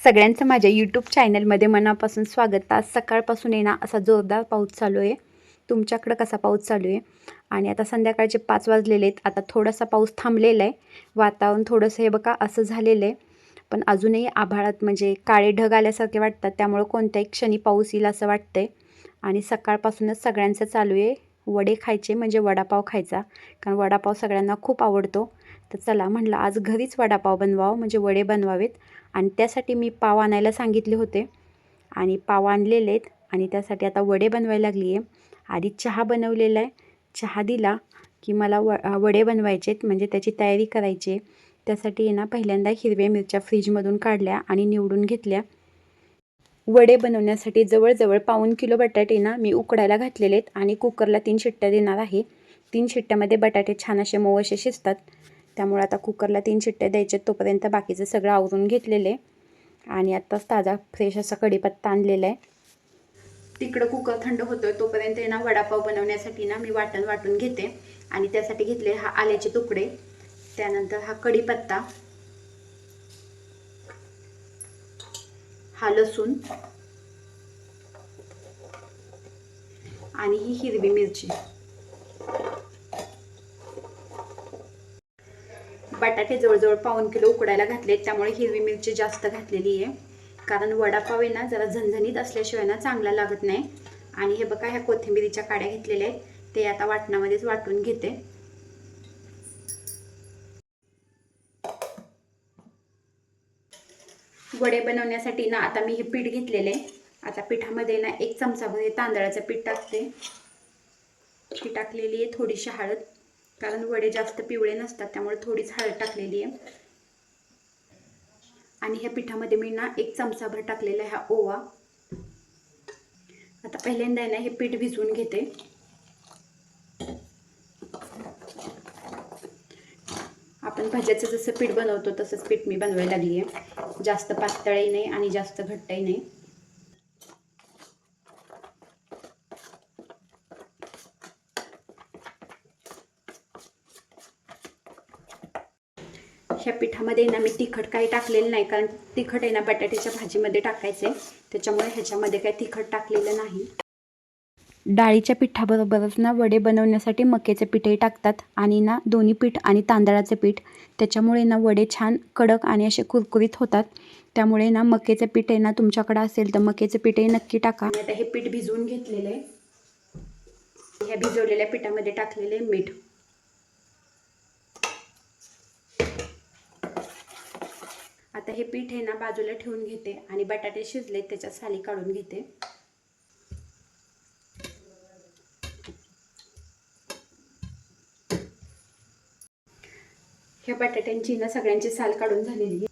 सगळ्यांचं माझ्या यूट्यूब चॅनलमध्ये मनापासून स्वागत. आज सकाळपासून येणार असा जोरदार पाऊस चालू आहे. तुमच्याकडं कसा पाऊस चालू आहे? आणि आता संध्याकाळचे पाच वाजलेले आहेत. आता थोडासा पाऊस थांबलेला आहे. वातावरण थोडंसं हे बघा असं झालेलं आहे. पण अजूनही आभाळात म्हणजे काळे ढग आल्यासारखे वाटतात. त्यामुळं कोणत्याही क्षणी पाऊस येईल असं वाटतं आहे आणि सकाळपासूनच सगळ्यांचं चालू आहे. वडे खायचे म्हणजे वडापाव खायचा कारण वडापाव सगळ्यांना खूप आवडतो. तर चला म्हटलं आज घरीच वडापाव बनवावं म्हणजे वडे बनवावेत. आणि त्यासाठी मी पाव आणायला सांगितले होते. आणि पाव आणलेले आहेत आणि त्यासाठी आता वडे बनवायला लागली आहे. आधी चहा बनवलेला आहे. चहा दिला की मला व वडे बनवायचे आहेत म्हणजे त्याची तयारी करायची आहे. त्यासाठी ना पहिल्यांदा हिरव्या मिरच्या फ्रीजमधून काढल्या आणि निवडून घेतल्या. वडे बनवण्यासाठी जवळजवळ पाऊन किलो बटाटे ना मी उकडायला घातलेले आहेत आणि कुकरला तीन शिट्ट्या देणार आहे. तीन शिट्ट्यामध्ये बटाटे छान असे मऊ असे शिजतात. त्यामुळे आता कुकरला तीन शिट्ट्या द्यायचे तोपर्यंत बाकीचं सगळं आवरून घेतलेले आणि आत्ताच ताजा फ्रेश असा कढीपत्ता आणलेला आहे. तिकडं कुकर थंड होतोय तोपर्यंत ना वडापाव बनवण्यासाठी ना मी वाटण वाटून घेते. आणि त्यासाठी घेतले हा आल्याचे तुकडे. त्यानंतर हा कढीपत्ता. हा लसूण. आणि ही हिरवी मिरची. बटाटे जवळजवळ पाऊन किलो उकडायला घातले त्यामुळे हिरवी मिरची जास्त घातलेली आहे. कारण वडापाव आहे ना जरा झणझणीत असल्याशिवाय ना चांगला लागत नाही. आणि हे बघा ह्या कोथिंबिरीच्या काड्या घेतलेल्या आहेत. ते आता वाटणामध्येच वाटून घेते. वडे बनवण्यासाठी ना आता मी हे पीठ घेतलेले आता पिठामध्ये ना एक चमचाभर तांदळाचं पीठ टाकते. ती टाकलेली आहे थोडीशी हळद कारण वडे जास्त पिवळे नसतात त्यामुळे थोडीच हळद टाकलेली आहे. आणि ह्या पिठामध्ये मी ना एक चमचाभर टाकलेला आहे हा ओवा. आता पहिल्यांदा आहे ना हे पीठ भिजवून घेते. आपण भाज्याचं जसं पीठ बनवतो तसंच पीठ मी बनवायला लागली आहे. जास्त पातळही नाही आणि जास्त घट्टही नाही. ह्या पिठामध्ये ना मी तिखट काही टाकलेलं नाही कारण तिखट आहे ना बटाट्याच्या भाजीमध्ये टाकायचं आहे त्याच्यामुळे ह्याच्यामध्ये काही तिखट टाकलेलं नाही. डाळीच्या पिठाबरोबरच ना वडे बनवण्यासाठी मक्याचे पीठही टाकतात आणि ना दोन्ही पीठ आणि तांदळाचं पीठ. त्याच्यामुळे ना वडे छान कडक आणि असे कुरकुरीत होतात. त्यामुळे ना मक्याचं पीठ आहे ना तुमच्याकडे असेल तर मक्याचं पीठही नक्की टाका. आता हे पीठ भिजवून घेतलेलं आहे. ह्या भिजवलेल्या पिठामध्ये टाकलेले मीठ. आता हे पीठ आहे ना बाजूला ठेवून घेते आणि बटाटे शिजले त्याच्यात साली काढून घेते. ह्या बटाट्यांची ना सगळ्यांची साल काढून झालेली आहे.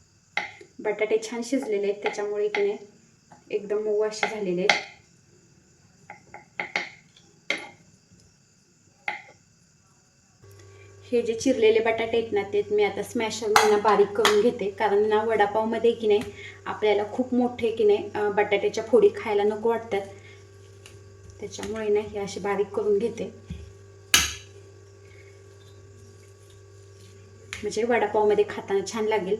बटाटे छान शिजलेले आहेत त्याच्यामुळे की नाही एकदम मऊ असे झालेले आहेत. हे जे चिरलेले बटाटे आहेत ना ते मी आता स्मॅशरमधनं ना बारीक करून घेते. कारण ना वडापावमध्ये की नाही आपल्याला खूप मोठे की नाही बटाट्याच्या फोडी खायला नको वाटतात. त्याच्यामुळे ना हे असे बारीक करून घेते. म्हणजे वडापावमध्ये खाताना छान लागेल.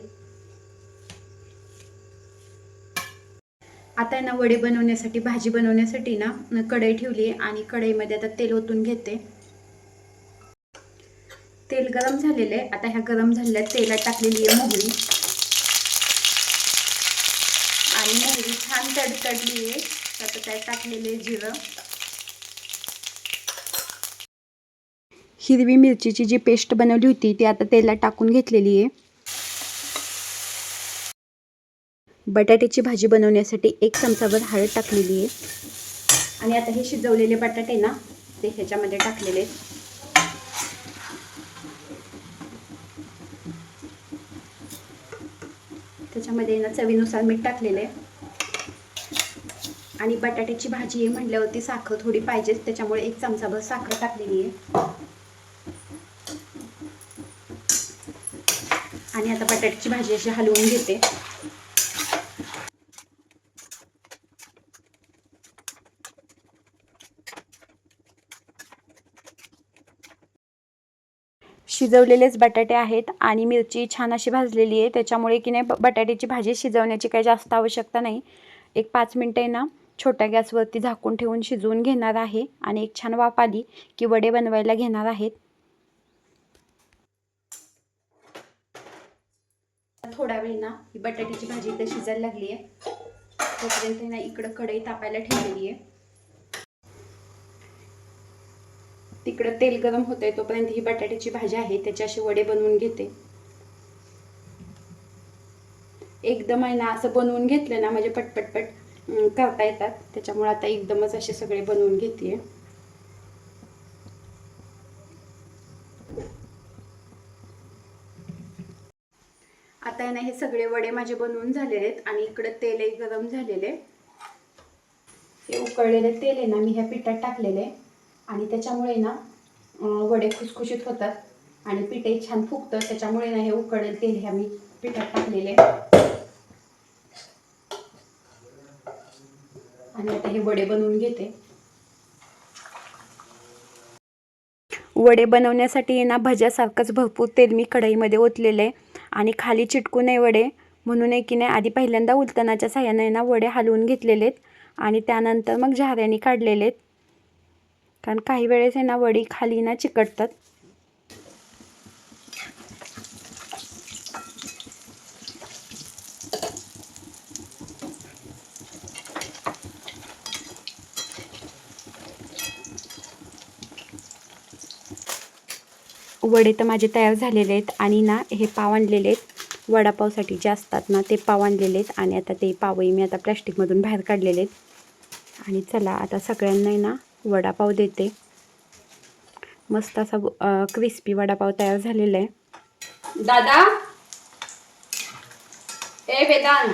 आता ना वडे बनवण्यासाठी भाजी बनवण्यासाठी ना कढई ठेवली आहे आणि कढईमध्ये आता तेल ओतून घेते. तेल गरम झालेलं आहे. आता ह्या गरम झालेल्या तेलात टाकलेली आहे मोहरी. आणि मोहरी छान तडतडली आहे. आता त्यात टाकलेले जिरं. हिरवी मिरचीची जी पेस्ट बनवली होती ती आता तेलात टाकून घेतलेली आहे. बटाट्याची भाजी बनवण्यासाठी एक चमचाभर हळद टाकलेली आहे. आणि आता हे शिजवलेले बटाटे ना ते ह्याच्यामध्ये टाकलेले आहेत. त्याच्यामध्ये ना चवीनुसार मीठ टाकलेलं आहे. आणि बटाट्याची भाजी आहे म्हटल्यावरती साखर थोडी पाहिजेच त्याच्यामुळे एक चमचाभर साखर टाकलेली आहे. आणि आता बटाट्याची भाजी अशी हलवून घेते. शिजवलेलेच बटाटे आहेत आणि मिरची छान अशी भाजलेली आहे. त्याच्यामुळे की नाही बटाट्याची भाजी शिजवण्याची काही जास्त आवश्यकता नाही. एक पाच मिनटं ना छोट्या गॅसवरती झाकून ठेवून शिजवून घेणार आहे. आणि एक छान वाफ आली की वडे बनवायला घेणार आहेत. थोडा वेळ ना ही बटाट्याची भाजी इथं शिजायला लागली आहे. तोपर्यंत ना इकडं कढई तापायला ठेवलेली आहे. तिकडं तेल गरम होतंय तोपर्यंत ही बटाट्याची भाजी आहे त्याचे असे वडे बनवून घेते. एकदम आहे ना असं बनवून घेतलं ना म्हणजे पटपटपट करता येतात. त्याच्यामुळे आता एकदमच असे सगळे बनवून घेते आता ना हे सगळे वडे माझे बनवून झालेले आहेत आणि इकडं तेलही गरम झालेले हे उकळलेले तेल आहे ना मी ह्या पिठात टाकलेले आणि त्याच्यामुळे ना वडे खुसखुशीत होतात आणि पिठे छान फुगतं त्याच्यामुळे ना हे उकळलेलं तेल ह्या मी पिठात टाकलेले आणि आता हे वडे बनवून घेते. वडे बनवण्यासाठी ना भज्यासारखंच भरपूर तेल मी कढईमध्ये ओतलेलं आहे. आणि खाली चिटकू नये वडे. म्हणून आहे की नाही आधी पहिल्यांदा उलटणाच्या साह्याने ना वडे हलवून घेतलेले आहेत आणि त्यानंतर मग झाऱ्याने काढलेले आहेत कारण काही वेळेस आहे ना वडी खाली ना चिकटतात. वडे तर माझे तयार झालेले आहेत. आणि ना हे पाव आणलेले आहेत. वडापावसाठी जे असतात ना ते पाव आणलेले आहेत. आणि आता ते पावही मी आता प्लॅस्टिकमधून बाहेर काढलेले आहेत. आणि चला आता सगळ्यांना ना वडापाव देते. मस्त असा क्रिस्पी वडापाव तयार झालेला आहे. दादा? ए वेदान.